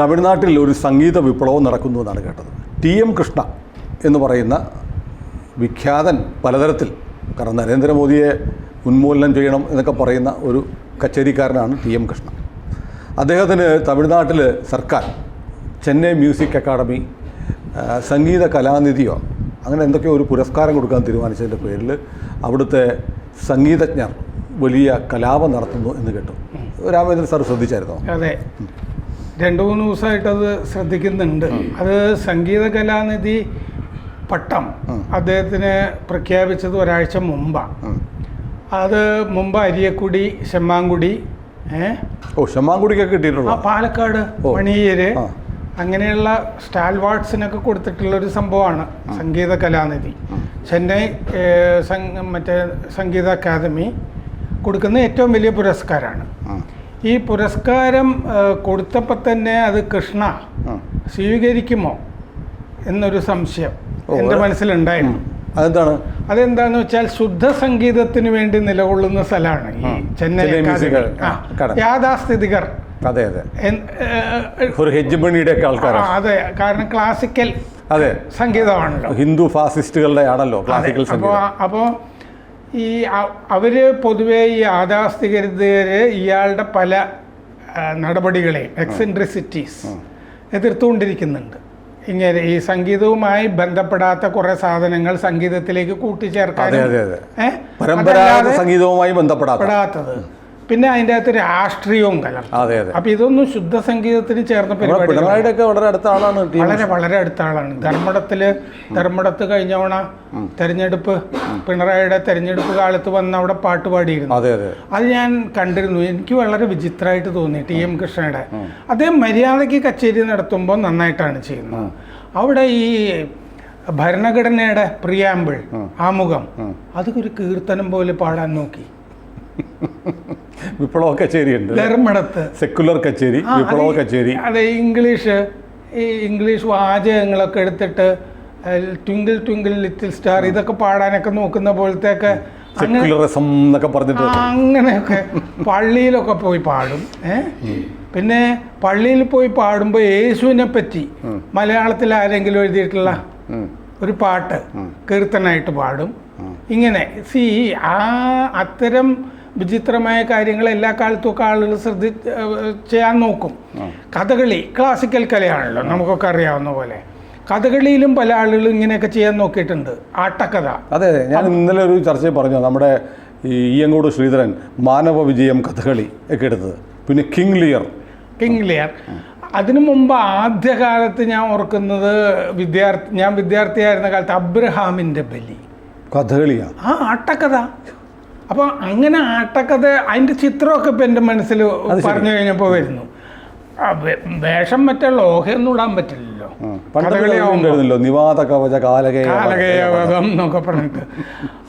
തമിഴ്നാട്ടിൽ ഒരു സംഗീത വിപ്ലവം നടക്കുന്നു എന്നാണ് കേട്ടത്. ടി എം കൃഷ്ണ എന്ന് പറയുന്ന വിഖ്യാതൻ പലതരത്തിൽ കാരണം നരേന്ദ്രമോദിയെ ഉന്മൂലനം ചെയ്യണം എന്നൊക്കെ പറയുന്ന ഒരു കച്ചേരിക്കാരനാണ് ടി എം കൃഷ്ണ. അദ്ദേഹത്തിന് തമിഴ്നാട്ടിൽ സർക്കാർ ചെന്നൈ മ്യൂസിക് അക്കാഡമി സംഗീത കലാനിധിയോ അങ്ങനെ എന്തൊക്കെയോ ഒരു പുരസ്കാരം കൊടുക്കാൻ തീരുമാനിച്ചതിന്റെ പേരിൽ അവിടുത്തെ സംഗീതജ്ഞർ വലിയ കലാപം നടത്തുന്നു എന്ന് കേട്ടു. രാമേന്ദ്രൻ സാർ ശ്രദ്ധിച്ചായിരുന്നോ? അതെ. രണ്ടു മൂന്ന് ദിവസമായിട്ട് അത് ശ്രദ്ധിക്കുന്നുണ്ട്. അത് സംഗീത കലാനിധി പട്ടം അദ്ദേഹത്തിന് പ്രഖ്യാപിച്ചത് ഒരാഴ്ച മുമ്പാണ് അത് മുമ്പ് അരിയക്കുടി ശമ്മാങ്കുടി ഓ ഓ ഷമ്മാങ്കുടിക്കൊക്കെ ആ പാലക്കാട്. മണിയര്. അങ്ങനെയുള്ള സ്റ്റാൽവാർഡ്സിനൊക്കെ കൊടുത്തിട്ടുള്ള ഒരു സംഭവമാണ് സംഗീത കലാനിധി. ചെന്നൈ മറ്റേ സംഗീത അക്കാദമി കൊടുക്കുന്ന ഏറ്റവും വലിയ പുരസ്കാരമാണ്. ഈ പുരസ്കാരം കൊടുത്തപ്പോൾ തന്നെ അത് കൃഷ്ണ. സ്വീകരിക്കുമോ എന്നൊരു സംശയം എന്റെ എന്റെ മനസ്സിലുണ്ടായിരുന്നു. അതെന്താണ്? അതെന്താന്ന് വെച്ചാൽ ശുദ്ധ സംഗീതത്തിന് വേണ്ടി നിലകൊള്ളുന്ന സ്ഥലമാണ് ഈ. ചെന്നൈ. യാഥാസ്ഥിതികർ. അതെ അതെ. എൻ- ഏ, ഏ, ഒരു ഹെജ്മണിയുടെ ഒക്കെ ആൾക്കാരാണ് അതെ കാരണം ക്ലാസിക്കൽ അതെ. സംഗീതമാണല്ലോ. ഹിന്ദു ഫാസിസ്റ്റുകളുടെ ആണല്ലോ ക്ലാസിക്കൽ സംഗീതം. അപ്പോൾ ഈ അവർ അവർ പൊതുവെ ഈ യാഥാസ്ഥികര് ഇയാളുടെ പല നടപടികളെ എക്സെൻട്രിസിറ്റീസ് എതിർത്തുകൊണ്ടിരിക്കുന്നുണ്ട്. ഇങ്ങനെ ഈ സംഗീതവുമായി ബന്ധപ്പെടാത്ത കുറെ സാധനങ്ങൾ സംഗീതത്തിലേക്ക് കൂട്ടിച്ചേർക്കാൻ സംഗീതവുമായി ബന്ധപ്പെടാത്തത് പെടാത്തത്. പിന്നെ അതിന്റെ അകത്ത് രാഷ്ട്രീയവും കലർത്തും. അതെ അതെ. അപ്പൊ ഇതൊന്നും ശുദ്ധ സംഗീതത്തിന് ചേർന്ന പരിപാടി പിണറായിയുടെ ഒക്കെ വളരെ അടുത്ത ആളാണ്. വളരെ വളരെ അടുത്ത ആളാണ് ധർമ്മടത്തിൽ ധർമ്മടത്ത് കഴിഞ്ഞവണ തെരഞ്ഞെടുപ്പ് പിണറായിയുടെ തെരഞ്ഞെടുപ്പ് കാലത്ത് വന്ന് അവിടെ പാട്ട് പാടിയിരുന്നു. അതെ അതെ. അത് ഞാൻ കണ്ടിരുന്നു. എനിക്ക് വളരെ വിചിത്രമായിട്ട് തോന്നി ടി എം കൃഷ്ണയുടെ. അദ്ദേഹം മര്യാദയ്ക്ക് കച്ചേരി നടത്തുമ്പോൾ നന്നായിട്ടാണ് ചെയ്യുന്നത്. അവിടെ ഈ ഭരണഘടനയുടെ പ്രിയാമ്പിൾ ആമുഖം അതൊക്കെ ഒരു കീർത്തനം പോലെ പാടാൻ നോക്കി. വിപ്ലവ കച്ചേരി ഉണ്ട് ധർമ്മടത്ത്. സെക്കുലർ കച്ചേരി വിപ്ലവ കച്ചേരി. അതെ ഇംഗ്ലീഷ് ഈ ഇംഗ്ലീഷ് വാചകങ്ങളൊക്കെ എടുത്തിട്ട് ട്വിങ്കിൾ ട്വിങ്കിൾ ലിറ്റിൽ സ്റ്റാർ ഇതൊക്കെ പാടാനൊക്കെ നോക്കുന്ന പോലത്തെയൊക്കെ എന്നൊക്കെ പറഞ്ഞിട്ട് അങ്ങനെയൊക്കെ പള്ളിയിലൊക്കെ പോയി പാടും പിന്നെ പള്ളിയിൽ പോയി പാടുമ്പോൾ യേശുവിനെ പറ്റി മലയാളത്തിൽ ആരെങ്കിലും എഴുതിയിട്ടുള്ള ഒരു പാട്ട് കീർത്തനായിട്ട് പാടും. ഇങ്ങനെ. സി ആ അത്തരം വിചിത്രമായ കാര്യങ്ങൾ എല്ലാ കാലത്തും ഒക്കെ ആളുകൾ ശ്രദ്ധി ചെയ്യാൻ നോക്കും. കഥകളി ക്ലാസിക്കൽ കലയാണല്ലോ നമുക്കൊക്കെ അറിയാവുന്ന പോലെ. കഥകളിയിലും പല ആളുകളും ഇങ്ങനെയൊക്കെ ചെയ്യാൻ നോക്കിയിട്ടുണ്ട്. ആട്ടക്കഥ. അതെ ഞാൻ ഇന്നലെ ഒരു ചർച്ചയിൽ പറഞ്ഞു നമ്മുടെ ഈ ഈയങ്കോട് ശ്രീധരൻ മാനവ വിജയം കഥകളി ഒക്കെ എടുത്തത്. പിന്നെ കിങ് ലിയർ. King Lear. അതിനു മുമ്പ് ആദ്യകാലത്ത് ഞാൻ ഓർക്കുന്നത് വിദ്യാർത്ഥി ഞാൻ വിദ്യാർത്ഥിയായിരുന്ന കാലത്ത് അബ്രഹാമിന്റെ ബലി. കഥകളിയാ? ആ ആട്ടക്കഥ. അപ്പോൾ അങ്ങനെ ആട്ടക്കഥ അതിന്റെ ചിത്രമൊക്കെ ഇപ്പം എന്റെ മനസ്സിൽ പറഞ്ഞു കഴിഞ്ഞപ്പോൾ വരുന്നു. വേഷം മറ്റേ ലോഹയൊന്നും ഇടാൻ പറ്റില്ലല്ലോ. ഉണ്ടായിരുന്നല്ലോ. നിവാത കവച കാലകേയ എന്നൊക്കെ പറഞ്ഞിട്ട്.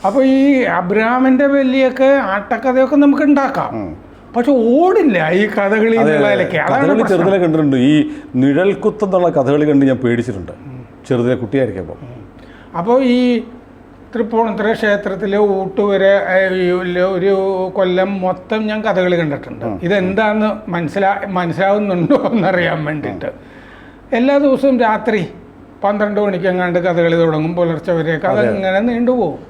അപ്പോൾ ഈ അബ്രഹാമിന്റെ വലിയൊക്കെ ആട്ടക്കഥയൊക്കെ നമുക്ക് ഉണ്ടാക്കാം. പക്ഷെ ഓടില്ല ഈ കഥകളി കഥകളി ചെറുതിലെ കണ്ടിട്ടുണ്ട്. ഈ നിഴൽക്കുത്തെന്നുള്ള കഥകളി കണ്ട് ഞാൻ പേടിച്ചിട്ടുണ്ട്. ചെറുതിലെ കുട്ടിയായിരിക്കുമ്പോൾ അപ്പോൾ ഈ തൃപ്പൂണിത്തുറ ക്ഷേത്രത്തിലെ ഊട്ടുവരെ ഒരു- കൊല്ലം മൊത്തം ഞാൻ കഥകൾ കണ്ടിട്ടുണ്ട് ഇതെന്താന്ന് മനസ്സിലാ മനസ്സിലാവുന്നുണ്ടോ എന്നറിയാൻ വേണ്ടിയിട്ട് എല്ലാ ദിവസവും രാത്രി പന്ത്രണ്ട് മണിക്ക് എങ്ങാണ്ട് കഥകളി തുടങ്ങും പുലർച്ചെ വരെ കഥ ഇങ്ങനെ നീണ്ടുപോകും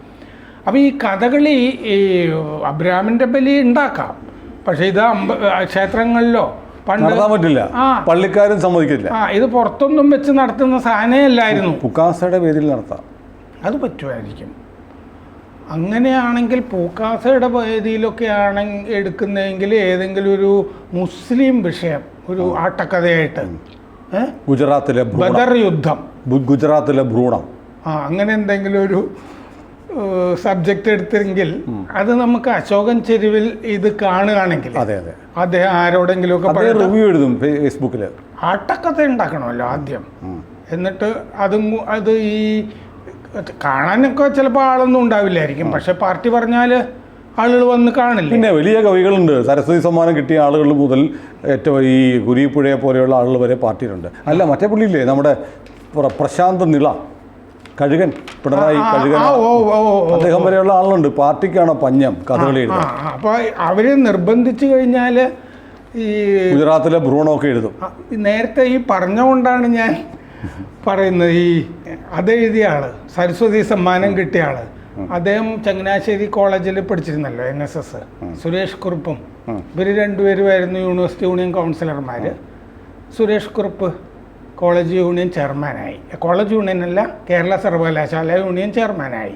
അപ്പോൾ ഈ കഥകളി ഈ അബ്രാമിന്റെ ബലി ഉണ്ടാക്കാം പക്ഷേ ഇത് അമ്പ ക്ഷേത്രങ്ങളിലോ നടത്താൻ പറ്റില്ല. പള്ളിക്കാരും സമ്മതിക്കില്ല ആ ഇത് പുറത്തൊന്നും വെച്ച് നടത്തുന്ന സാധനമല്ലായിരുന്നു പുക്കാസയുടെ പേരിൽ നടത്താം അത് പറ്റുമായിരിക്കും. അങ്ങനെയാണെങ്കിൽ പൂക്കാസയുടെ വേദിയിലൊക്കെ ആണെങ്കിൽ എടുക്കുന്നതെങ്കിൽ ഏതെങ്കിലും ഒരു മുസ്ലിം വിഷയം ഒരു ആട്ടക്കഥയായിട്ട്. ഗുജറാത്തിലെ ബദർ യുദ്ധം. ഗുജറാത്തിലെ ഭ്രൂണം. ആ അങ്ങനെ എന്തെങ്കിലും ഒരു സബ്ജക്റ്റ് എടുത്തെങ്കിൽ അത് നമുക്ക് അശോകൻ ചെരുവിൽ ഇത് കാണുകയാണെങ്കിൽ അതെ അതെ. അദ്ദേഹം ആരോടെങ്കിലും ഒക്കെ റിവ്യൂ എഴുതും ഫേസ്ബുക്കിൽ ആട്ടക്കഥ ഉണ്ടാക്കണമല്ലോ ആദ്യം. എന്നിട്ട് അതും അത് ഈ കാണാനൊക്കെ ചിലപ്പോൾ ആളൊന്നും ഉണ്ടാവില്ലായിരിക്കും. പക്ഷെ പാർട്ടി പറഞ്ഞാൽ ആളുകൾ വന്ന് കാണില്ല? പിന്നെ വലിയ കവികളുണ്ട്. സരസ്വതി സമ്മാനം കിട്ടിയ ആളുകൾ മുതൽ ഏറ്റവും ഈ കുരിപ്പുഴയെ പോലെയുള്ള ആളുകൾ വരെ പാർട്ടിയിലുണ്ട്. അല്ല മറ്റേ പുള്ളിയില്ലേ? നമ്മുടെ പ്രശാന്ത നിള. കഴുകൻ പിണറായി കഴുകൻ. അദ്ദേഹം വരെയുള്ള ആളുണ്ട്. പാർട്ടിക്കാണോ പഞ്ഞം കഥകളി അപ്പോൾ അവരെ നിർബന്ധിച്ചു കഴിഞ്ഞാൽ ഈ ഗുജറാത്തിലെ ഭ്രൂണമൊക്കെ എഴുതും. നേരത്തെ ഈ പറഞ്ഞുകൊണ്ടാണ് ഞാൻ പറയുന്നത് ഈ അതെഴുതിയ ആൾ സരസ്വതി സമ്മാനം കിട്ടിയ ആൾ അദ്ദേഹം ചങ്ങനാശ്ശേരി കോളേജിൽ പഠിച്ചിരുന്നല്ലോ എൻ എസ് എസ് സുരേഷ് കുറുപ്പും. ഇവർ രണ്ടുപേരുമായിരുന്നു യൂണിവേഴ്സിറ്റി യൂണിയൻ കൗൺസിലർമാര് സുരേഷ് കുറുപ്പ് കോളേജ് യൂണിയൻ ചെയർമാനായി കോളേജ് യൂണിയൻ അല്ല കേരള സർവകലാശാല യൂണിയൻ ചെയർമാനായി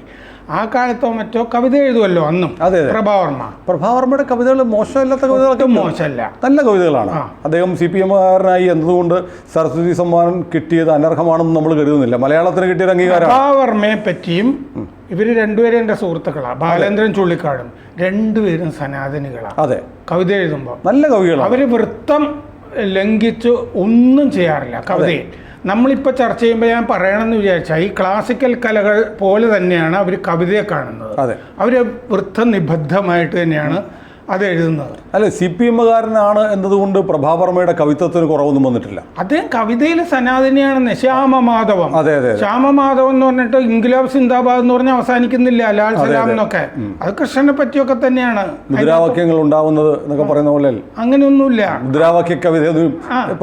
ആ കാലത്തോ മറ്റോ കവിത എഴുതുമല്ലോ അന്നും. അതെ. പ്രഭാവർമ്മ. പ്രഭാവർമ്മയുടെ കവിതകൾ മോശമില്ലാത്ത കവിതകളൊക്കെ മോശമല്ല. നല്ല കവിതകളാണ്. അദ്ദേഹം സി പി എമ്മുകാരനായി എന്നതുകൊണ്ട് സരസ്വതി സമ്മാനം കിട്ടിയത് അനർഹമാണെന്ന് നമ്മൾ കരുതുന്നില്ല. മലയാളത്തിന് കിട്ടിയത് അംഗീകാരം പ്രഭാവർമ്മയെ പറ്റിയും ഇവർ രണ്ടുപേരും എന്റെ സുഹൃത്തുക്കളാണ് ബാലേന്ദ്രൻ ചുള്ളിക്കാടും. രണ്ടുപേരും സനാതനികളാണ് അതെ. കവിത എഴുതുമ്പോൾ നല്ല കവികളാണ്. അവർ വൃത്തം ലംഘിച്ച് ഒന്നും ചെയ്യാറില്ല. കവിതയിൽ. നമ്മളിപ്പോൾ ചർച്ച ചെയ്യുമ്പോൾ ഞാൻ പറയണമെന്ന് വിചാരിച്ചാൽ ഈ ക്ലാസിക്കൽ കലകൾ പോലെ തന്നെയാണ് അവർ കവിതയെ കാണുന്നത്. അവർ വൃത്തനിബദ്ധമായിട്ട് തന്നെയാണ് അത് എഴുതുന്നത് അല്ല സി പി എമ്മുകാരനാണ് എന്നതുകൊണ്ട് പ്രഭാവർമ്മയുടെ കവിത്വത്തിന് കുറവൊന്നും വന്നിട്ടില്ല. അദ്ദേഹം കവിതയിൽ സനാതനിയാണെന്ന് ശ്യാമമാധവം. അതെ അതെ. ശ്യാമമാധവം എന്ന് പറഞ്ഞിട്ട് ഇൻഗുലാബ് സിന്ദാബാദ് എന്ന് പറഞ്ഞാൽ അവസാനിക്കുന്നില്ല ലാൽ സലാം എന്നൊക്കെ. അത് കൃഷ്ണനെ പറ്റിയൊക്കെ തന്നെയാണ്. മുദ്രാവാക്യങ്ങൾ ഉണ്ടാവുന്നത് എന്നൊക്കെ പറയുന്ന പോലെ അങ്ങനെയൊന്നുമില്ല. മുദ്രാവാക്യ കവിതയൊന്നും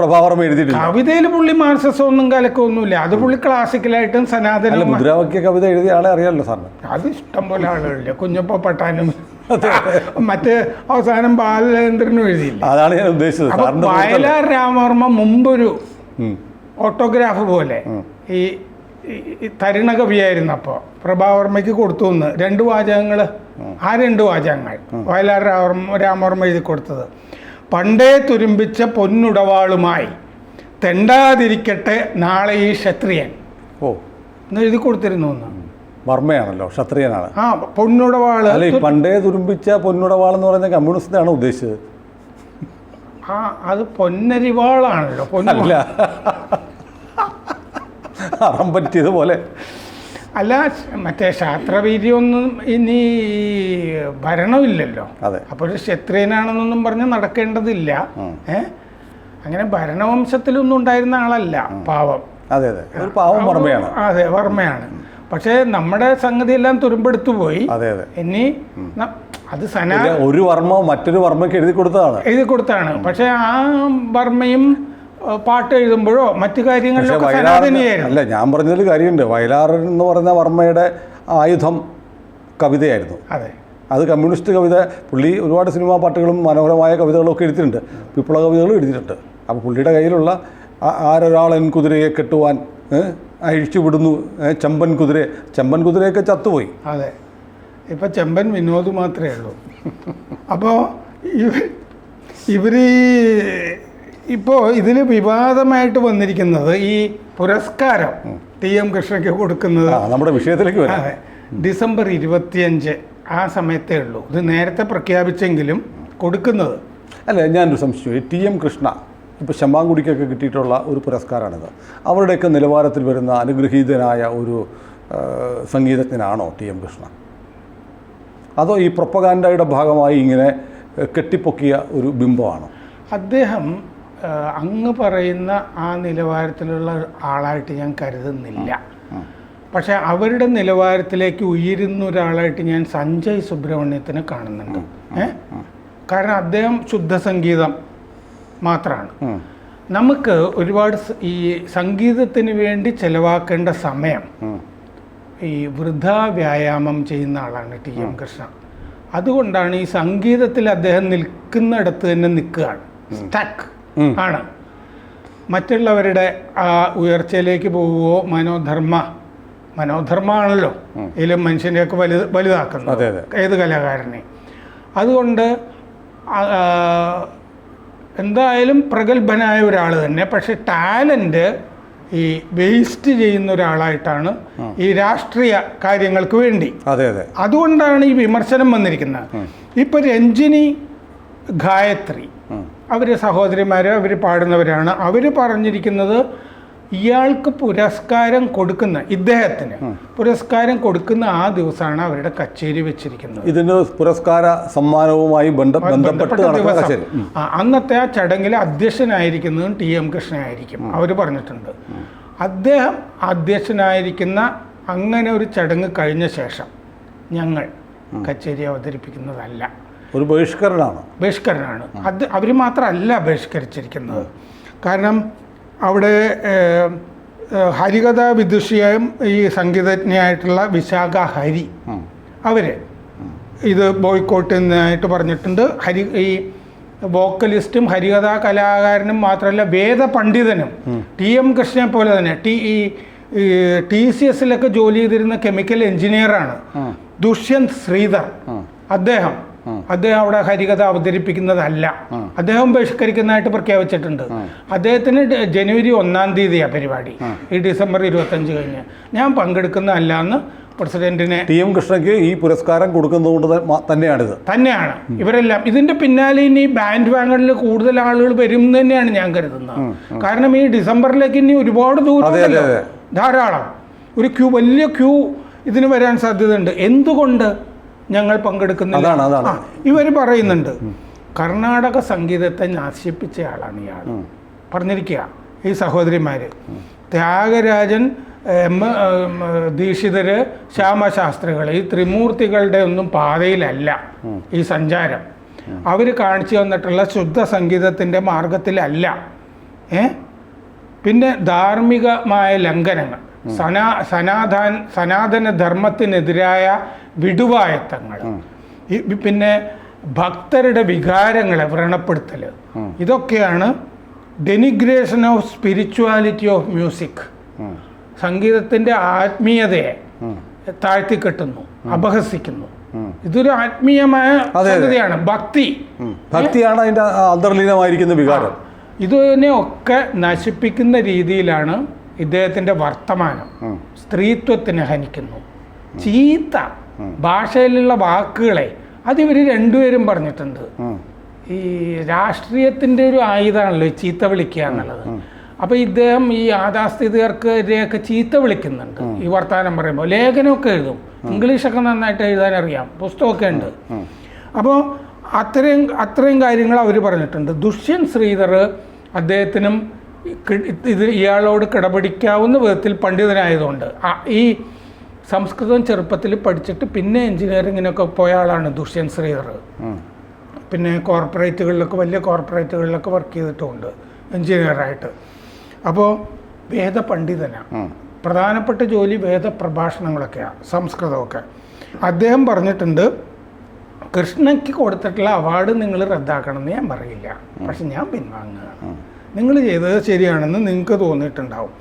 പ്രഭാവർമ്മ എഴുതിയിട്ടില്ല. കവിതയിൽ പുള്ളി മാർസസം ഒന്നും കലക്കൊന്നുമില്ല അത് പുള്ളി ക്ലാസിക്കലായിട്ടും സനാതന സനാതനം മുദ്രാവാക്യ കവിത എഴുതിയ ആളെ അറിയാമല്ലോ സാറിന്? അത് ഇഷ്ടം പോലെ ആളുകളില്ല. കുഞ്ഞപ്പ പട്ടാനും മറ്റ് അവസാനം ബാലചന്ദ്രനും എഴുതിയില്ല? അതാണ് ഞാൻ ഉദ്ദേശിച്ചത്. വയലാർ രാമവർമ്മ മുമ്പൊരു. ഓട്ടോഗ്രാഫ് പോലെ ഈ തരുണ കവിയായിരുന്നപ്പോൾ പ്രഭാവർമ്മയ്ക്ക് കൊടുത്തു എന്ന്. രണ്ട് വാചകങ്ങൾ. ആ രണ്ട് വാചകങ്ങൾ വയലാർ രാമവർമ്മ രാമവർമ്മ എഴുതി കൊടുത്തത്. പണ്ടേ തുരുമ്പിച്ച പൊന്നുടവാളുമായി തെണ്ടാതിരിക്കട്ടെ നാളെ ഈ ക്ഷത്രിയൻ. ഓ. എന്ന് എഴുതി കൊടുത്തിരുന്നു എന്ന്. വർമ്മയാണല്ലോ ക്ഷത്രിയനാണ്. ആ പൊന്നുടവാൾ. അല്ല ഈ പണ്ടേ തുരുമ്പിച്ച പൊന്നുടവാളെന്ന് പറഞ്ഞ കമ്മ്യൂണിസ്റ്റാണ് ഉദ്ദേശിച്ചത്? ആ അത് പൊന്നരിവാളാണല്ലോ പൊന്നല്ല അറം പറ്റിയതുപോലെ അല്ല മറ്റേ ശാസ്ത്രവീര്യമൊന്നും ഇനി ഭരണമില്ലല്ലോ. അതെ. അപ്പോൾ ഒരു ക്ഷത്രിയനാണെന്നൊന്നും പറഞ്ഞ് നടക്കേണ്ടതില്ല. ഏ? അങ്ങനെ ഭരണവംശത്തിലൊന്നും ഉണ്ടായിരുന്ന ആളല്ല പാവം. അതെ അതെ. ഒരു പാവം വർമ്മയാണ് അതെ വർമ്മയാണ്. പക്ഷേ നമ്മുടെ സംഗതി എല്ലാം തുരുമ്പെടുത്തു പോയി. അതെ അതെ. ഇനി അത് സന ഒരു വർമ്മ മറ്റൊരു വർമ്മയ്ക്ക് എഴുതി കൊടുത്തതാണ്. എഴുതി കൊടുത്താണ്. പക്ഷേ ആ വർമ്മയും പാട്ട് എഴുതുമ്പോഴോ മറ്റു കാര്യങ്ങളിലും കാര്യങ്ങളിലൊക്കെ വയലാറിന് സനാതനിയായിരുന്നു അല്ല ഞാൻ പറഞ്ഞൊരു കാര്യമുണ്ട്. വയലാർ എന്ന് പറയുന്ന വർമ്മയുടെ ആയുധം കവിതയായിരുന്നു. അതെ. അത് കമ്മ്യൂണിസ്റ്റ് കവിത പുള്ളി ഒരുപാട് സിനിമാ പാട്ടുകളും മനോഹരമായ കവിതകളും ഒക്കെ എഴുതിയിട്ടുണ്ട്. വിപ്ലവ കവിതകളും എഴുതിയിട്ടുണ്ട്. അപ്പോൾ പുള്ളിയുടെ കയ്യിലുള്ള ആരൊരാളൻ കുതിരയെ കെട്ടുവാൻ ഏ, അഴിച്ചു വിടുന്നു ഏ, ചെമ്പൻ കുതിര ചെമ്പൻ കുതിരയൊക്കെ ചത്തുപോയി. അതെ. ഇപ്പം ചെമ്പൻ വിനോദ് മാത്രമേ ഉള്ളൂ. അപ്പോൾ ഇവർ ഇപ്പോൾ ഇതിൽ വിവാദമായിട്ട് വന്നിരിക്കുന്നത് ഈ പുരസ്കാരം ടി എം കൃഷ്ണയ്ക്ക് കൊടുക്കുന്നത് നമ്മുടെ വിഷയത്തിലേക്ക് വരാം. അതെ. ഡിസംബർ ഇരുപത്തിയഞ്ച് ആ സമയത്തേ ഉള്ളൂ. ഇത് നേരത്തെ പ്രഖ്യാപിച്ചെങ്കിലും കൊടുക്കുന്നത്. അല്ല ഞാനൊരു സംശയം ടി എം കൃഷ്ണ ഇപ്പോൾ ശമ്പാങ്കുടിക്കൊക്കെ കിട്ടിയിട്ടുള്ള ഒരു പുരസ്കാരമാണിത് അവരുടെയൊക്കെ നിലവാരത്തിൽ വരുന്ന അനുഗ്രഹീതനായ ഒരു സംഗീതജ്ഞനാണോ ടി എം കൃഷ്ണ? അതോ ഈ പ്രൊപ്പഗാൻഡയുടെ ഭാഗമായി ഇങ്ങനെ കെട്ടിപ്പൊക്കിയ ഒരു ബിംബമാണോ? അദ്ദേഹം അങ്ങ് പറയുന്ന ആ നിലവാരത്തിലുള്ള ആളായിട്ട് ഞാൻ കരുതുന്നില്ല. പക്ഷേ അവരുടെ നിലവാരത്തിലേക്ക് ഉയരുന്ന ഒരാളായിട്ട് ഞാൻ സഞ്ജയ് സുബ്രഹ്മണ്യത്തിനെ കാണുന്നുണ്ട്. ഏ? കാരണം അദ്ദേഹം ശുദ്ധ സംഗീതം മാത്രമാണ്. നമുക്ക് ഒരുപാട് ഈ സംഗീതത്തിന് വേണ്ടി ചെലവാക്കേണ്ട സമയം ഈ വൃദ്ധ വ്യായാമം ചെയ്യുന്ന ആളാണ് ടി എം കൃഷ്ണ അതുകൊണ്ടാണ് ഈ സംഗീതത്തിൽ അദ്ദേഹം നിൽക്കുന്നിടത്ത് തന്നെ നിൽക്കുകയാണ്. സ്റ്റക്ക് ആണ്. മറ്റുള്ളവരുടെ ആ ഉയർച്ചയിലേക്ക് പോവുകയോ മനോധർമ്മ മനോധർമ്മമാണല്ലോ. ഇതിലും മനുഷ്യനെയൊക്കെ വലുത് വലുതാക്കുന്നത്. ഏത് കലാകാരനെ അതുകൊണ്ട് എന്തായാലും പ്രഗത്ഭനായ ഒരാൾ തന്നെ. പക്ഷെ ടാലന്റ് ഈ വേസ്റ്റ് ചെയ്യുന്ന ഒരാളായിട്ടാണ് ഈ രാഷ്ട്രീയ കാര്യങ്ങൾക്ക് വേണ്ടി. അതെ അതെ. അതുകൊണ്ടാണ് ഈ വിമർശനം വന്നിരിക്കുന്നത്. ഇപ്പൊ രഞ്ജിനി ഗായത്രി. അവർ അവർ അവർ അവർ പാടുന്നവരാണ്. അവർ പറഞ്ഞിരിക്കുന്നത് ഇയാൾക്ക് പുരസ്കാരം കൊടുക്കുന്ന ഇദ്ദേഹത്തിന് പുരസ്കാരം കൊടുക്കുന്ന ആ ദിവസമാണ് അവരുടെ കച്ചേരി വെച്ചിരിക്കുന്നത്. ഇതിന് പുരസ്കാര സമ്മാനവുമായി ബന്ധപ്പെട്ട് ദിവസം. അന്നത്തെ ആ ചടങ്ങിൽ അധ്യക്ഷനായിരിക്കുന്നതും ടി എം കൃഷ്ണനായിരിക്കും അവർ പറഞ്ഞിട്ടുണ്ട്. അദ്ദേഹം അധ്യക്ഷനായിരിക്കുന്ന അങ്ങനെ ഒരു ചടങ്ങ് കഴിഞ്ഞ ശേഷം ഞങ്ങൾ കച്ചേരി അവതരിപ്പിക്കുന്നതല്ല. ഒരു ബഹിഷ്കരണമാണ് ബഹിഷ്കരണമാണ് അത് അവർ മാത്രമല്ല ബഹിഷ്കരിച്ചിരിക്കുന്നത്. കാരണം അവിടെ ഹരികഥ വിദുഷിയായും ഈ സംഗീതജ്ഞയായിട്ടുള്ള വിശാഖ ഹരി അവരെ ഇത് ബോയ്ക്കോട്ട് ചെയ്യുന്നതായിട്ട് പറഞ്ഞിട്ടുണ്ട്. ഹരി ഈ വോക്കലിസ്റ്റും ഹരികഥാ കലാകാരനും മാത്രമല്ല വേദ പണ്ഡിതനും ടി എം കൃഷ്ണനെ പോലെ തന്നെ ടി ഈ ടി സി എസിലൊക്കെ ജോലി ചെയ്തിരുന്ന കെമിക്കൽ എഞ്ചിനീയറാണ് ദുഷ്യന്ത് ശ്രീധർ. അദ്ദേഹം അദ്ദേഹം അവിടെ ഹരികഥ അവതരിപ്പിക്കുന്നതല്ല. അദ്ദേഹം ബഹിഷ്കരിക്കുന്നതായിട്ട് പ്രഖ്യാപിച്ചിട്ടുണ്ട്. അദ്ദേഹത്തിന് ജനുവരി ഒന്നാം തീയതിയാണ് പരിപാടി. ഈ ഡിസംബർ ഇരുപത്തഞ്ച് കഴിഞ്ഞ്. ഞാൻ പങ്കെടുക്കുന്നതല്ല എന്ന് പ്രസിഡന്റിനെ ടി എം കൃഷ്ണയ്ക്ക് ഈ പുരസ്കാരം കൊടുക്കുന്നതുകൊണ്ട് കൊണ്ട് തന്നെയാണിത്. തന്നെയാണ്. ഇവരെല്ലാം ഇതിന്റെ പിന്നാലെ ഇനി ബാൻഡ് വാങ്ങലിൽ കൂടുതൽ ആളുകൾ വരും തന്നെയാണ് ഞാൻ കരുതുന്നത്. കാരണം ഈ ഡിസംബറിലേക്ക് ഇനി ഒരുപാട് ദൂരം. ധാരാളം. ഒരു ക്യൂ വലിയ ക്യൂ ഇതിന് വരാൻ സാധ്യതയുണ്ട്. എന്തുകൊണ്ട്? ഞങ്ങൾ പങ്കെടുക്കുന്നില്ല. ഇവർ പറയുന്നുണ്ട് കർണാടക സംഗീതത്തെ നശിപ്പിച്ചയാളാണ് ഇയാൾ. പറഞ്ഞിരിക്കുക ഈ സഹോദരിമാര്. ത്യാഗരാജൻ എം എം, ദീക്ഷിതര് ശ്യാമശാസ്ത്രികൾ ഈ ത്രിമൂർത്തികളുടെ ഒന്നും പാതയിലല്ല ഈ സഞ്ചാരം. അവർ കാണിച്ചു വന്നിട്ടുള്ള ശുദ്ധ സംഗീതത്തിന്റെ മാർഗത്തിലല്ല ഏ? പിന്നെ ധാർമ്മികമായ ലംഘനങ്ങൾ. സനാ സനാതൻ സനാതന ധർമ്മത്തിനെതിരായ വിടുവായത്തങ്ങൾ പിന്നെ ഭക്തരുടെ വികാരങ്ങളെ വ്രണപ്പെടുത്തൽ ഇതൊക്കെയാണ് denigration of spirituality of music സംഗീതത്തിന്റെ ആത്മീയതയെ താഴ്ത്തിക്കെട്ടുന്നു അപഹസിക്കുന്നു. ഇതൊരു ആത്മീയമായ. സംഗതിയാണ്. ഭക്തി. ഭക്തിയാണ് അതിന്റെ അന്തർലീനമായിരിക്കുന്ന വികാരം. ഇതിനെ ഒക്കെ നശിപ്പിക്കുന്ന രീതിയിലാണ് ഇദ്ദേഹത്തിന്റെ വർത്തമാനം സ്ത്രീത്വത്തിന് ഹനിക്കുന്നു. ചീത്ത ഭാഷയിലുള്ള വാക്കുകളെ അത് ഇവർ രണ്ടുപേരും പറഞ്ഞിട്ടുണ്ട്. ഈ രാഷ്ട്രീയത്തിന്റെ ഒരു ആയുധമാണല്ലോ ചീത്ത വിളിക്കുക എന്നുള്ളത്. അപ്പോൾ ഇദ്ദേഹം ഈ യാഥാസ്ഥിതികർക്കെതിരെയൊക്കെ ചീത്ത വിളിക്കുന്നുണ്ട്. ഈ വർത്തമാനം പറയുമ്പോൾ ലേഖനമൊക്കെ എഴുതും. ഇംഗ്ലീഷൊക്കെ നന്നായിട്ട് എഴുതാൻ അറിയാം പുസ്തകമൊക്കെ ഉണ്ട്. അപ്പോൾ അത്രയും അത്രയും കാര്യങ്ങൾ അവർ പറഞ്ഞിട്ടുണ്ട്. ദുഷ്യൻ ശ്രീധർ അദ്ദേഹത്തിനും ഇത് ഇയാളോട് കിടപിടിക്കാവുന്ന വിധത്തിൽ പണ്ഡിതനായതുകൊണ്ട്. ആ- ഈ സംസ്കൃതം ചെറുപ്പത്തിൽ പഠിച്ചിട്ട് പിന്നെ എഞ്ചിനീയറിങ്ങിനൊക്കെ പോയ ആളാണ് ദുഷ്യന്ത് ശ്രീധർ. പിന്നെ കോർപ്പറേറ്റുകളിലൊക്കെ വലിയ കോർപ്പറേറ്റുകളിലൊക്കെ വർക്ക് ചെയ്തിട്ടുമുണ്ട് എഞ്ചിനീയറായിട്ട്. അപ്പോൾ വേദപണ്ഡിതനാണ് പ്രധാനപ്പെട്ട ജോലി വേദ പ്രഭാഷണങ്ങളൊക്കെയാണ് സംസ്കൃതമൊക്കെ. അദ്ദേഹം പറഞ്ഞിട്ടുണ്ട് കൃഷ്ണയ്ക്ക് കൊടുത്തിട്ടുള്ള അവാർഡ് നിങ്ങൾ റദ്ദാക്കണമെന്ന് ഞാൻ പറയില്ല. പക്ഷെ ഞാൻ പിൻവാങ്ങുകയാണ്. നിങ്ങൾ ചെയ്തത് ശരിയാണെന്ന് നിങ്ങൾക്ക് തോന്നിയിട്ടുണ്ടാവും.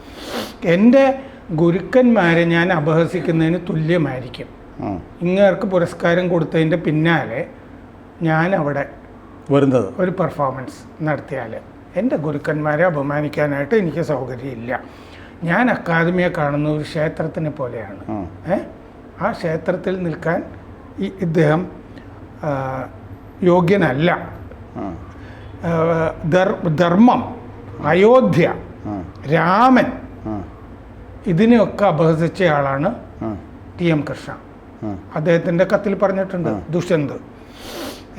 എന്റെ ഗുരുക്കന്മാരെ ഞാൻ അപഹസിക്കുന്നതിന് തുല്യമായിരിക്കും. ഇങ്ങേർക്ക് പുരസ്കാരം കൊടുത്തതിന്റെ പിന്നാലെ ഞാൻ അവിടെ വരുന്നത്. ഒരു പെർഫോമൻസ് നടത്തിയാൽ എന്റെ ഗുരുക്കന്മാരെ അപമാനിക്കാനായിട്ട് എനിക്ക് സൗകര്യമില്ല. ഞാൻ അക്കാദമിയെ കാണുന്ന ഒരു ക്ഷേത്രത്തിനെ പോലെയാണ്. ഏ? ആ ക്ഷേത്രത്തിൽ നിൽക്കാൻ ഈ ഇദ്ദേഹം യോഗ്യനല്ല. ധർമ്മം അയോധ്യ രാമൻ ഇതിനെയൊക്കെ അപഹസിച്ചയാളാണ് ടി എം കൃഷ്ണ. അദ്ദേഹത്തിന്റെ കത്തിൽ പറഞ്ഞിട്ടുണ്ട് ദുഷ്യന്ത്.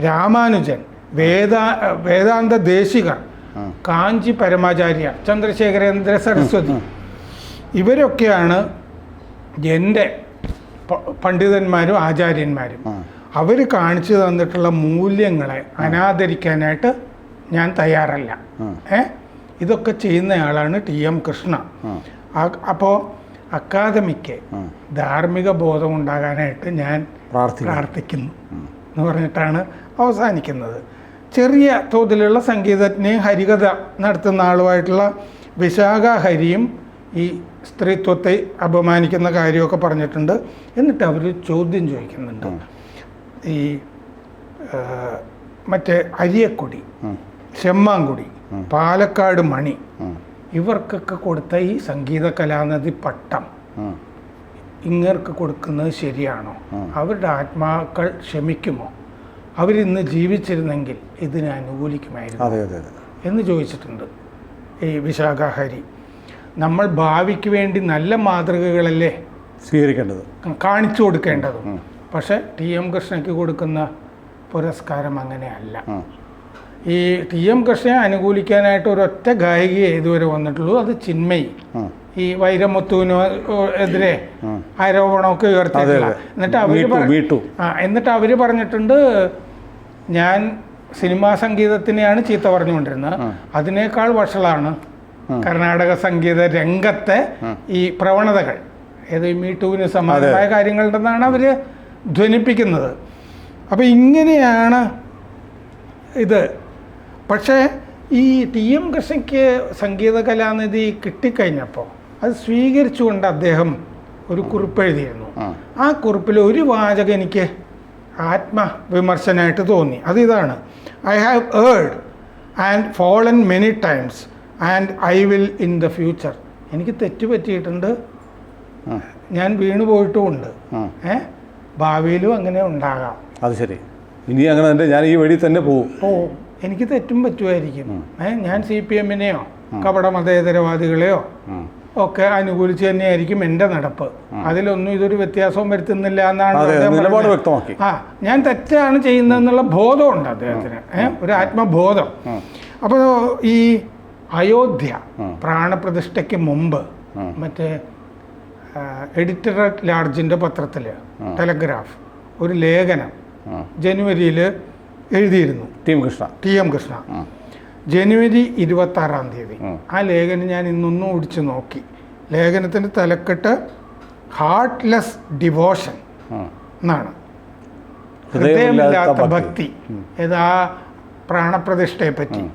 രാമാനുജൻ വേദാ വേദാന്ത ദേശികർ കാഞ്ചി പരമാചാര്യ ചന്ദ്രശേഖരേന്ദ്ര സരസ്വതി. ഇവരൊക്കെയാണ് എന്റെ പണ്ഡിതന്മാരും ആചാര്യന്മാരും. അവർ കാണിച്ചു തന്നിട്ടുള്ള മൂല്യങ്ങളെ അനാദരിക്കാനായിട്ട് ഞാൻ തയ്യാറല്ല. ഏ? ഇതൊക്കെ ചെയ്യുന്നയാളാണ് ടി എം കൃഷ്ണ. അപ്പോൾ അക്കാദമിക്ക് ധാർമ്മിക ബോധം ഉണ്ടാകാനായിട്ട് ഞാൻ പ്രാർത്ഥിക്കുന്നു. എന്ന് പറഞ്ഞിട്ടാണ് അവസാനിക്കുന്നത്. ചെറിയ തോതിലുള്ള സംഗീതജ്ഞയും ഹരികഥ നടത്തുന്ന ആളുമായിട്ടുള്ള വിശാഖ ഹരിയും ഈ സ്ത്രീത്വത്തെ അപമാനിക്കുന്ന കാര്യമൊക്കെ പറഞ്ഞിട്ടുണ്ട്. എന്നിട്ട് അവർ ചോദ്യം ചോദിക്കുന്നുണ്ട്. ഈ മറ്റേ അരിയക്കൊടി ചെമ്മാങ്കുടി പാലക്കാട് മണി. ഇവർക്കൊക്കെ കൊടുത്ത ഈ സംഗീത കലാനിധി പട്ടം ഇങ്ങർക്ക് കൊടുക്കുന്നത് ശരിയാണോ? അവരുടെ ആത്മാക്കൾ ക്ഷമിക്കുമോ? അവരിന്ന് ജീവിച്ചിരുന്നെങ്കിൽ ഇതിനെ അനുകൂലിക്കുമായിരുന്നു. എന്ന് ചോദിച്ചിട്ടുണ്ട് ഈ വിശാഖഹരി നമ്മൾ ഭാവിക്ക് വേണ്ടി നല്ല മാതൃകകളല്ലേ സ്വീകരിക്കേണ്ടത്? കാണിച്ചു കൊടുക്കേണ്ടത്. പക്ഷെ ടി എം കൃഷ്ണയ്ക്ക് കൊടുക്കുന്ന പുരസ്കാരം അങ്ങനെയല്ല. ഈ ടി എം കൃഷ്ണയെ അനുകൂലിക്കാനായിട്ട് ഒരൊറ്റ ഗായികയെ ഇതുവരെ വന്നിട്ടുള്ളൂ. അത് ചിന്മയി. ഈ വൈരമുത്തുവിന് എതിരെ ആരോപണമൊക്കെ ഉയർത്തിയിട്ടില്ല. എന്നിട്ട് അവർ എന്നിട്ട് അവർ പറഞ്ഞിട്ടുണ്ട് ഞാൻ സിനിമാ സംഗീതത്തിനെയാണ് ചീത്ത പറഞ്ഞുകൊണ്ടിരുന്നത്. അതിനേക്കാൾ വഷളാണ് കർണാടക സംഗീത രംഗത്തെ ഈ പ്രവണതകൾ. ഏത് മീട്ടുവിന് സമാനമായ കാര്യങ്ങളുണ്ടെന്നാണ് അവർ ധ്വനിപ്പിക്കുന്നത്. അപ്പോൾ ഇങ്ങനെയാണ് ഇത് പക്ഷേ ഈ ടി എം കൃഷ്ണയ്ക്ക് സംഗീത കലാനിധി കിട്ടിക്കഴിഞ്ഞപ്പോൾ അത് സ്വീകരിച്ചുകൊണ്ട് അദ്ദേഹം ഒരു കുറിപ്പ് എഴുതിയിരുന്നു. ആ. കുറിപ്പിൽ ഒരു വാചകം എനിക്ക് ആത്മവിമർശനമായിട്ട് തോന്നി. അത് ഇതാണ്. I have erred and fallen many times and I will in the future എനിക്ക് തെറ്റ് പറ്റിയിട്ടുണ്ട്. ഞാൻ വീണു പോയിട്ടുമുണ്ട്. ഏ? ഭാവിയിലും അങ്ങനെ ഉണ്ടാകാം. അത് ശരി. ഇനി അങ്ങനെ തന്നെ ഞാൻ ഈ വഴി തന്നെ പോകും ഓ എനിക്ക് തെറ്റും പറ്റുമായിരിക്കും. ഞാൻ സി പി എമ്മിനെയോ കപട മതേതരവാദികളെയോ ഒക്കെ അനുകൂലിച്ച് തന്നെയായിരിക്കും എന്റെ നടപ്പ്. അതിലൊന്നും ഇതൊരു വ്യത്യാസവും വരുത്തുന്നില്ല എന്നാണ് വ്യക്തമാക്കി. ആ ഞാൻ തെറ്റാണ് ചെയ്യുന്നതെന്നുള്ള ഉണ്ട് അദ്ദേഹത്തിന്. ഒരു ആത്മബോധം. അപ്പോൾ ഈ അയോധ്യ പ്രാണപ്രതിഷ്ഠയ്ക്ക് മുമ്പ് മറ്റേ എഡിറ്റർ അറ്റ് ലാർജിന്റെ പത്രത്തിൽ ടെലഗ്രാഫ് ഒരു ലേഖനം ജനുവരിയിൽ എഴുതിയിരുന്നു. T M Krishna. T M Krishna. ജനുവരി ഇരുപത്തി ആറാം തീയതി. ആ. ലേഖനം ഞാൻ ഇന്നൊന്നും ഓടിച്ചു നോക്കി. ലേഖനത്തിന്റെ തലക്കെട്ട് ഹാർട്ട്ലെസ് ഡിവോഷൻ എന്നാണ്. ഹൃദയമില്ലാത്ത ഭക്തി. ഏതാ? ആ പ്രാണപ്രതിഷ്ഠയെ പറ്റി.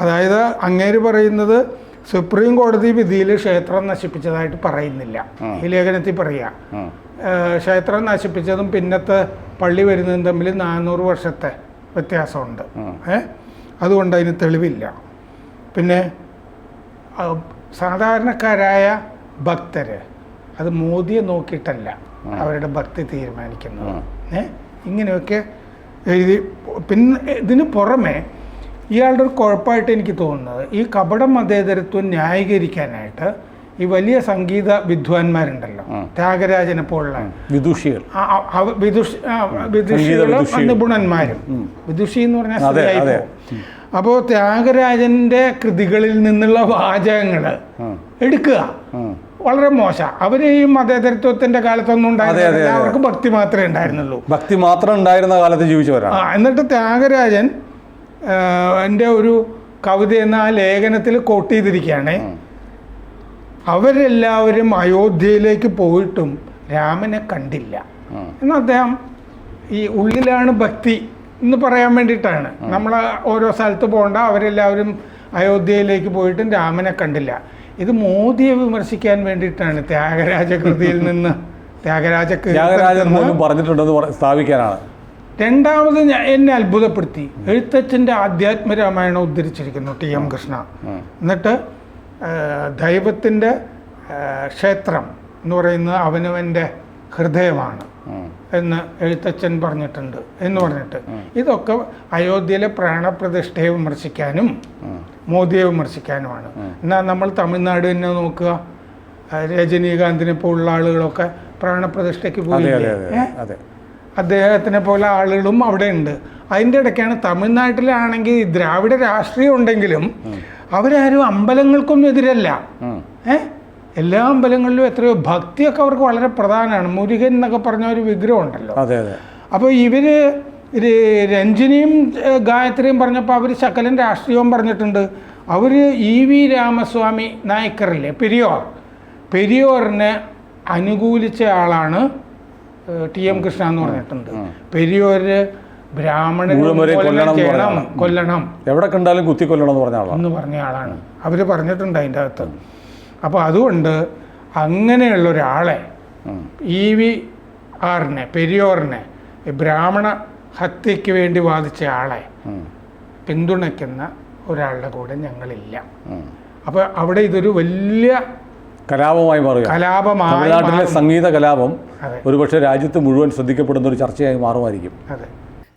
അതായത് അങ്ങേര് പറയുന്നത് സുപ്രീം കോടതി വിധിയിൽ ക്ഷേത്രം നശിപ്പിച്ചതായിട്ട് പറയുന്നില്ല. ഈ ലേഖനത്തിൽ പറയുക ക്ഷേത്രം നശിപ്പിച്ചതും പിന്നത്തെ പള്ളി വരുന്നതും തമ്മിൽ നാനൂറ് വർഷത്തെ വ്യത്യാസമുണ്ട്. ഏ? അതുകൊണ്ട് അതിന് തെളിവില്ല. പിന്നെ സാധാരണക്കാരായ ഭക്തര് അത് മോദിയെ നോക്കിയിട്ടല്ല അവരുടെ ഭക്തി തീരുമാനിക്കുന്നത്. ഏ? ഇങ്ങനെയൊക്കെ എഴുതി പിന്നെ ഇതിന് പുറമെ ഇയാളുടെ ഒരു കുഴപ്പമായിട്ട് എനിക്ക് തോന്നുന്നത് ഈ കപട മതേതരത്വം ന്യായീകരിക്കാനായിട്ട് ഈ വലിയ സംഗീത വിദ്വാൻമാരുണ്ടല്ലോ. ത്യാഗരാജനെ പോലുള്ള വിദുഷികൾ. വിദുഷി വിദുഷികളും. നിപുണന്മാരും. വിദുഷി എന്ന് പറഞ്ഞാൽ. അപ്പോൾ ത്യാഗരാജന്റെ കൃതികളിൽ നിന്നുള്ള വാചകങ്ങൾ എടുക്കുക. വളരെ മോശ. അവർ ഈ മതേതരത്വത്തിന്റെ കാലത്തൊന്നും ഉണ്ടായിരുന്നില്ല. അവർക്ക് ഭക്തി മാത്രമേ ഉണ്ടായിരുന്നുള്ളൂ. ഭക്തി മാത്രം ഉണ്ടായിരുന്ന കാലത്ത് ജീവിച്ചവരാണ്. എന്നിട്ട് ത്യാഗരാജൻ എന്റെ എന്റെ ഒരു കവിത എന്ന ആ ലേഖനത്തിൽ കോട്ട് ചെയ്തിരിക്കുകയാണ്. അവരെല്ലാവരും അയോധ്യയിലേക്ക് പോയിട്ടും രാമനെ കണ്ടില്ല. എന്ന് അദ്ദേഹം ഈ ഉള്ളിലാണ് ഭക്തി എന്ന് പറയാൻ വേണ്ടിയിട്ടാണ്. നമ്മൾ ഓരോ സ്ഥലത്ത് പോകണ്ട അവരെല്ലാവരും അയോധ്യയിലേക്ക് പോയിട്ടും രാമനെ കണ്ടില്ല. ഇത് മോദിയെ വിമർശിക്കാൻ വേണ്ടിയിട്ടാണ് ത്യാഗരാജ കൃതിയിൽ നിന്ന് ത്യാഗരാജ പറഞ്ഞിട്ടുണ്ടെന്ന് സ്ഥാപിക്കാനാണ്. രണ്ടാമത് ഞാൻ എന്നെ അത്ഭുതപ്പെടുത്തി. എഴുത്തച്ഛന്റെ ആധ്യാത്മ രാമായണം ഉദ്ധരിച്ചിരിക്കുന്നു ടി എം കൃഷ്ണ. എന്നിട്ട് ദൈവത്തിന്റെ ക്ഷേത്രം എന്ന് പറയുന്നത് അവനവന്റെ ഹൃദയമാണ് എന്ന് എഴുത്തച്ഛൻ പറഞ്ഞിട്ടുണ്ട് എന്ന് പറഞ്ഞിട്ട്. ഇതൊക്കെ അയോധ്യയിലെ പ്രാണപ്രതിഷ്ഠയെ വിമർശിക്കാനും മോദിയെ വിമർശിക്കാനുമാണ്. എന്നാൽ നമ്മൾ തമിഴ്നാട് തന്നെ നോക്കുക. രജനീകാന്തിനെ പോലുള്ള ആളുകളൊക്കെ പ്രാണപ്രതിഷ്ഠയ്ക്ക് പോയി അദ്ദേഹത്തിനെ പോലെ ആളുകളും അവിടെ ഉണ്ട് അതിന്റെ ഇടയ്ക്കാണ് തമിഴ്നാട്ടിലാണെങ്കിൽ ദ്രാവിഡ രാഷ്ട്രീയം ഉണ്ടെങ്കിലും അവരാരും അമ്പലങ്ങൾക്കൊന്നും എതിരല്ല. ഏ? എല്ലാ അമ്പലങ്ങളിലും എത്രയോ ഭക്തിയൊക്കെ അവർക്ക് വളരെ പ്രധാനമാണ്. മുരുകൻ എന്നൊക്കെ പറഞ്ഞ ഒരു വിഗ്രഹം ഉണ്ടല്ലോ. അപ്പോൾ ഇവർ രഞ്ജിനിയും ഗായത്രിയും പറഞ്ഞപ്പോൾ അവർ ശകലൻ രാഷ്ട്രീയവും പറഞ്ഞിട്ടുണ്ട്. അവർ ഇ വി രാമസ്വാമി നായ്ക്കറില്ലേ പെരിയോർ. പെരിയോറിനെ അനുകൂലിച്ച ആളാണ് ടി എം കൃഷ്ണ എന്ന് പറഞ്ഞിട്ടുണ്ട്. പെരിയോര് ബ്രാഹ്മണരെ കൊല്ലണം ചെയ്യണം കൊല്ലണം. എവിടെ കണ്ടാലും കുത്തിക്കൊല്ലണം എന്ന് പറഞ്ഞ ആളാണ് എന്ന് പറഞ്ഞ ആളാണ്. അവർ പറഞ്ഞിട്ടുണ്ട് അതിന്റെ അകത്ത്. അപ്പോൾ അതുകൊണ്ട് അങ്ങനെയുള്ള ഒരാളെ ഇ വി ആറിനെ പെരിയോറിനെ ബ്രാഹ്മണ ഹത്യയ്ക്ക് വേണ്ടി വാദിച്ച ആളെ പിന്തുണയ്ക്കുന്ന ഒരാളുടെ കൂടെ ഞങ്ങളില്ല. അപ്പോൾ അവിടെ ഇതൊരു വലിയ കലാപമായി മാറുക. കലാപമായി തമിഴ്നാട്ടിലെ സംഗീത കലാപം. ഒരുപക്ഷെ രാജ്യത്ത് മുഴുവൻ ശ്രദ്ധിക്കപ്പെടുന്ന ഒരു ചർച്ചയായി മാറുമായിരിക്കും. അതെ.